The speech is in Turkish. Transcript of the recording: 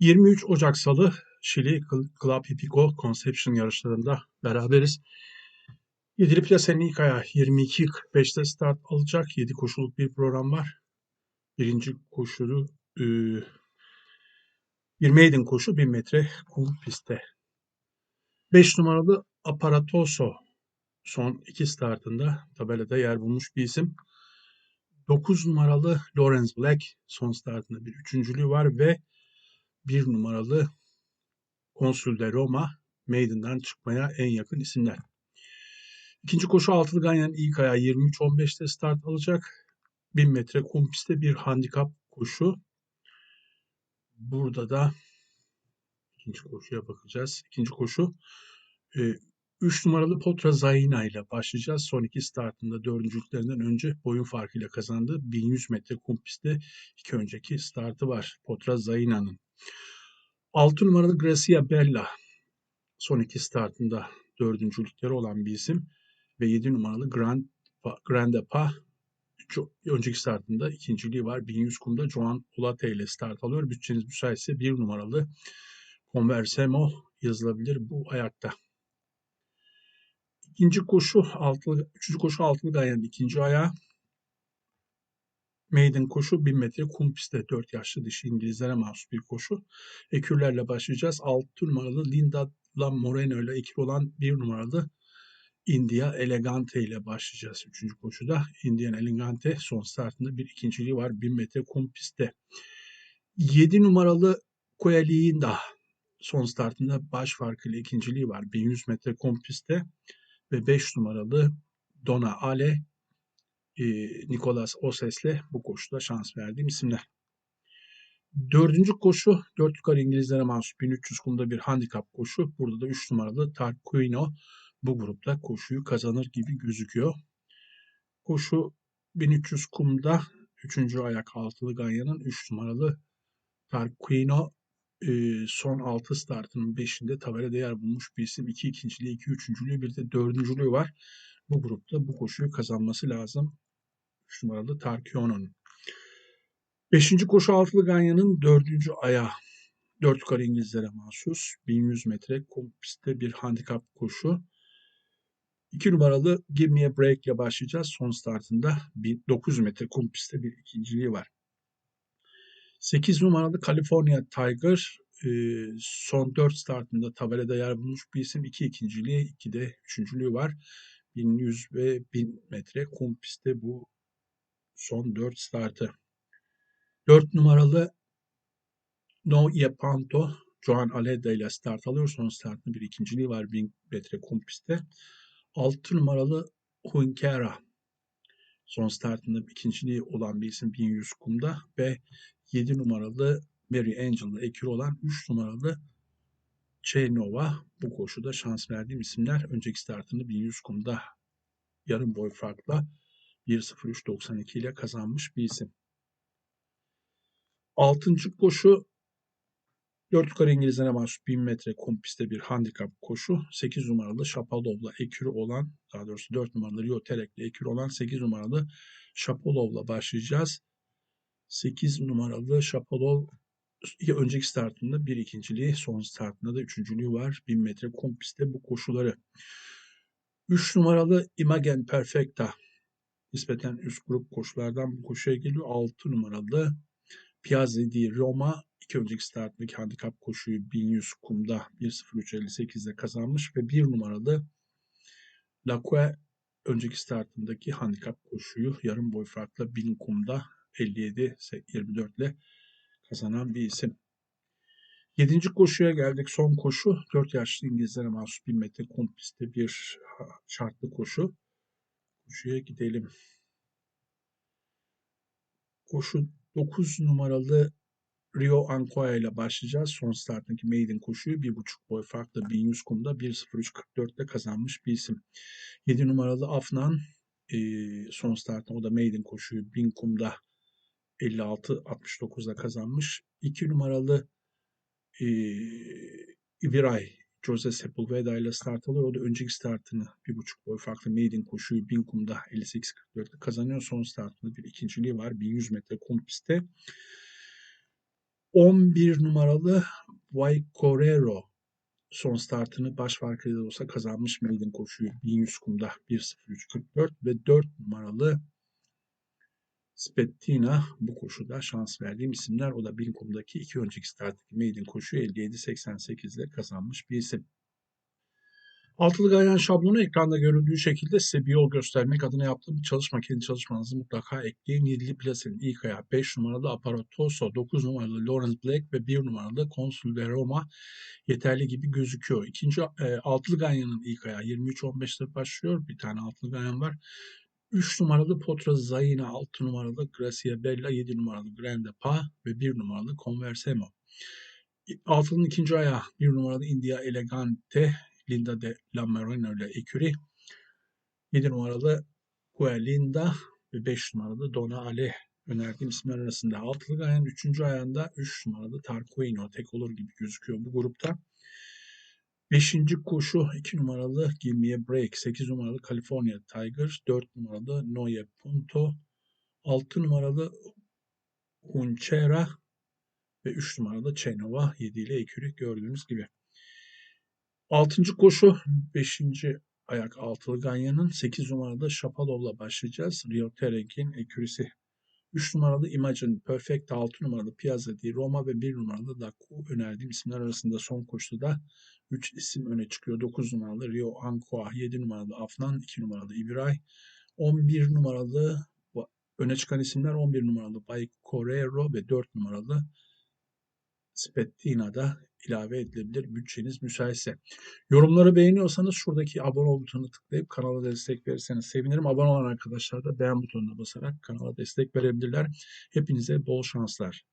23 Ocak Salı Şili Club Hippico Conception yarışlarında beraberiz. Yedili Plase'nin ilk ayağı 22.45'te start alacak. 7 koşuluk bir program var. Birinci koşulu e, bir maiden koşu 1000 metre kum pistte. 5 numaralı Aparatoso son iki startında tabelada yer bulmuş bir isim. 9 numaralı Lawrence Black son startında bir üçüncülüğü var ve bir numaralı Konsul Roma Maiden'dan çıkmaya en yakın isimler. İkinci koşu altılı Ganyan ilk ayağı 23-15'te start alacak. 1000 metre kum pistte bir handikap koşu. Burada da ikinci koşuya bakacağız. İkinci koşu 3 e, numaralı Potra Zaina ile başlayacağız. Son iki startında dördüncülüklerinden önce boyun farkıyla kazandı. 1100 metre kum pistte iki önceki startı var Potra Zaina'nın. 6 numaralı Gracia Bella son iki startında dördüncülükleri olan bir isim ve 7 numaralı Grand Grande Pa önceki startında ikinciliği var. 1100 kumda Joan Olate ile start alıyor. Bütçeniz müsaitse bir numaralı Conversemo yazılabilir bu ayakta. İkinci koşu altılı, üçüncü koşu altılı dayanın ikinci ayağı. Maiden koşu 1000 metre kum pistte 4 yaşlı dişi İngilizlere mahsus bir koşu. Ekürlerle başlayacağız. 6 numaralı Linda La Moreno ile ekür olan 1 numaralı India Elegante ile başlayacağız 3. koşuda. Indian Elegante son startında bir ikinciliği var 1000 metre kum pistte. 7 numaralı Koyalinda son startında baş farkıyla ikinciliği var 1100 metre kum pistte ve 5 numaralı Dona Ale e, Nicolas Oses'le bu koşuda şans verdiğim isimler. Dördüncü koşu 4 yukarı İngilizlere mahsus 1300 kumda bir handikap koşu. Burada da 3 numaralı Tarquino bu grupta koşuyu kazanır gibi gözüküyor. Koşu 1300 kumda 3. ayak altılı Ganya'nın 3 numaralı Tarquino e, son 6 startının 5'inde tabela değer bulmuş bir isim. 2 ikinciliği, 2 üçüncülüğü, bir de dördüncülüğü var. Bu grupta bu koşuyu kazanması lazım. 3 numaralı Tarkion'un. 5. koşu altılı Ganya'nın 4. ayağı. 4 yukarı İngilizlere mahsus. 1100 metre kum pistte bir handikap koşu. 2 numaralı Give Me a Break ile başlayacağız. Son startında 900 metre kum pistte bir ikinciliği var. 8 numaralı California Tiger e, son 4 startında tabelada yer bulmuş bir isim. 2 ikinciliği, 2 de üçüncülüğü var. 1100 ve 1000 metre kum pistte bu son 4 startı. 4 numaralı No Yepanto Joan Aleda ile start alıyor. Son startında bir ikinciliği var 1000 metre kum pistte. 6 numaralı Hunkera son startında ikinciliği olan bir isim 1100 kumda ve 7 numaralı Mary Angel'la ekür olan 3 numaralı Chenova bu koşuda şans verdiğim isimler önceki startını 1100 kumda yarım boy farkla 1.03.92 ile kazanmış bir isim. Altıncı koşu 4 yukarı İngilizlere mahsus 1000 metre kum pistte bir handikap koşu. 8 numaralı Shapolov'la ekürü olan, daha doğrusu 4 numaralı Rio Terek'le ekürü olan 8 numaralı Shapolov'la başlayacağız. 8 numaralı Shapolov önceki startında bir ikinciliği, son startında da üçüncülüğü var. 1000 metre kum pistte bu koşuları. 3 numaralı Imagen Perfecta nispeten üst grup koşulardan bu koşuya geliyor. 6 numaralı Piazza di Roma iki önceki starttaki handikap koşuyu 1100 kumda 1.03.58'de kazanmış ve bir numaralı Lacque önceki startındaki handikap koşuyu yarım boy farkla 1000 kumda 57-24 ile kazanan bir isim. Yedinci koşuya geldik. Son koşu. 4 yaşlı İngilizlere mahsus 1000 metre kum pistte bir şartlı koşu. Koşuya gidelim. Koşu 9 numaralı Rio Ancoya ile başlayacağız. Son starttaki maiden koşuyu 1.5 boy farklı 1100 kumda 1.03.44 ile kazanmış bir isim. 7 numaralı Afnan e, son startta o da maiden koşuyu 1000 kumda 56-69'da kazanmış. 2 numaralı e, Ibiray Jose Sepulveda ile start alıyor. O da önceki startını bir buçuk boy farklı maiden koşuyu 1000 kumda 58-44'te 44te. kazanıyor. Son startında bir ikinciliği var 1100 metre kum pistte. 4 numaralı Rio Ancoya ile başlayacağız. Son starttaki maiden koşuyu 1000 kumda 56-69'da kazanmış. 2 numaralı e, Ibiray Jose Sepulveda ile start alıyor. O da önceki startını bir buçuk boy farklı maiden koşuyu 1000 kumda 58-44'te kazanıyor. Son startında bir ikinciliği var 1100 metre kum pistte. 11 numaralı Vaikorero son startını baş farkıyla olsa kazanmış maiden koşuyu 1100 kumda 1.03.44 ve 4 numaralı Spettina bu koşuda şans verdiğim isimler. O da 1000 kumdaki iki önceki starttaki maiden koşuyu 57.88 ile kazanmış bir isim. Altılı Gayan şablonu ekranda görüldüğü şekilde size bir yol göstermek adına yaptığım bir çalışma. Kendi çalışmanızı mutlaka ekleyin. 7'li plasenin ilk ayağı 5 numaralı Aparatoso, 9 numaralı Lawrence Black ve 1 numaralı Consul de Roma yeterli gibi gözüküyor. İkinci e, Altılı Ganyan'ın ilk ayağı 23-15'te başlıyor. Bir tane Altılı Ganyan var. 3 numaralı Potra Zayina, 6 numaralı Gracia Bella, 7 numaralı Grande Pa ve 1 numaralı Conversemo. Altının ikinci ayağı 1 numaralı India Elegante, Linda de la Marino ile eküri. 7 numaralı Guelinda ve 5 numaralı Dona Ale önerdiğim isimler arasında. Altılı ayağın 3. ayağında 3 numaralı Tarquino tek olur gibi gözüküyor bu grupta. 5. koşu 2 numaralı a Break, 8 numaralı California Tigers, 4 numaralı Noye Punto, 6 numaralı Hunchera ve 3 numaralı Chenova 7 ile ekürü gördüğünüz gibi. Altıncı koşu 5. ayak altılı Ganya'nın 8 numaralı Shapalov'la başlayacağız. Rio Terek'in ekürisi. 3 numaralı Imagine Perfect, 6 numaralı Piazza di Roma ve 1 numaralı Daku önerdiğim isimler arasında son koşuda 3 isim öne çıkıyor. 9 numaralı Rio Ancoa, 7 numaralı Afnan, 2 numaralı İbray, 11 numaralı öne çıkan isimler 11 numaralı Bay Correro ve 4 numaralı Spettina'da ilave edilebilir bütçeniz müsaitse. Yorumları beğeniyorsanız şuradaki abone ol butonuna tıklayıp kanala destek verirseniz sevinirim. Abone olan arkadaşlar da beğen butonuna basarak kanala destek verebilirler. Hepinize bol şanslar.